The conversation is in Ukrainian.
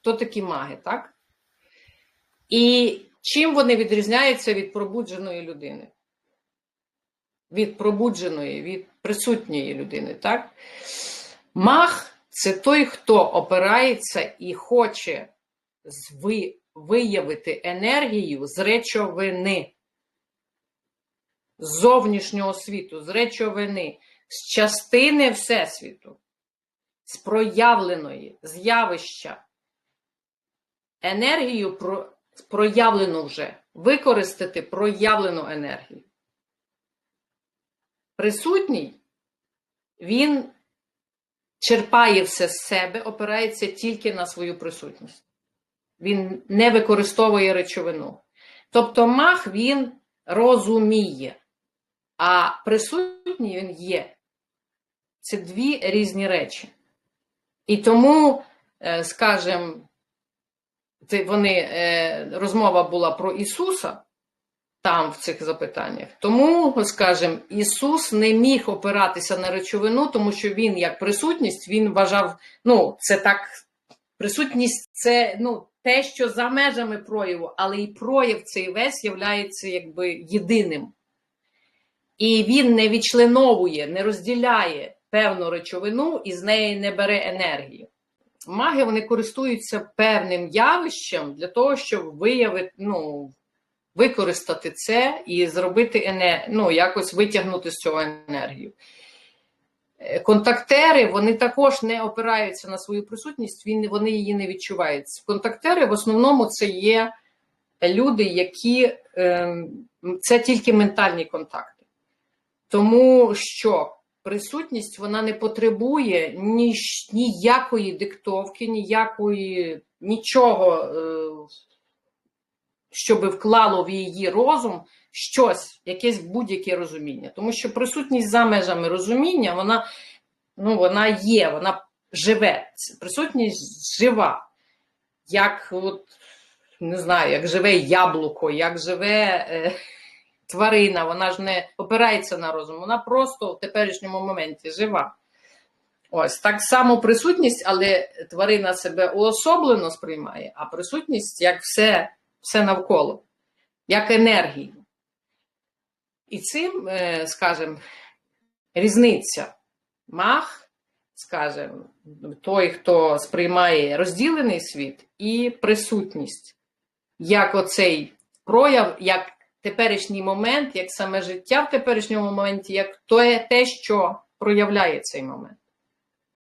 хто такі маги, так? І чим вони відрізняються від пробудженої людини? Від пробудженої, від присутньої людини, так? Маг це той, хто опирається і хоче виявити енергію з речовини, з зовнішнього світу, з речовини, з частини Всесвіту, з проявленої, з явища. Енергію про, проявлену вже, використати проявлену енергію. Присутній, він черпає все з себе, опирається тільки на свою присутність. Він не використовує речовину. Тобто мах він розуміє, а присутній він є. Це дві різні речі. І тому, е, скажімо, це вони, е, розмова була про Ісуса там в цих запитаннях. Тому, скажімо, Ісус не міг опиратися на речовину, тому що Він, як присутність, він вважав, ну, це так, присутність це ну, те, що за межами прояву, але і прояв цей весь являється якби єдиним. І він не відчленовує, не розділяє певну речовину і з неї не бере енергію. Маги вони користуються певним явищем для того, щоб виявити, ну, використати це і зробити ене... ну, якось витягнути з цього енергію. Е, Контактери вони також не опираються на свою присутність, вони її не відчувають. Контактери в основному це є люди, які ем, це тільки ментальні контакти. Тому що присутність вона не потребує ні, ніякої диктовки, ніякої нічого, е, щоб вклало в її розум щось, якесь будь-яке розуміння. Тому що присутність за межами розуміння, вона, ну, вона є, вона живе. Присутність жива. Як, от, не знаю, як живе яблуко, як живе. Е, тварина, вона ж не опирається на розум, вона просто в теперішньому моменті жива. Ось так само присутність, але тварина себе уособлено сприймає, а присутність як все, все навколо, як енергію. І цим, е, скажімо, різниця мах, скажімо, той, хто сприймає розділений світ, і присутність, як оцей прояв, як теперішній момент, як саме життя в теперішньому моменті, як те, те, що проявляє цей момент.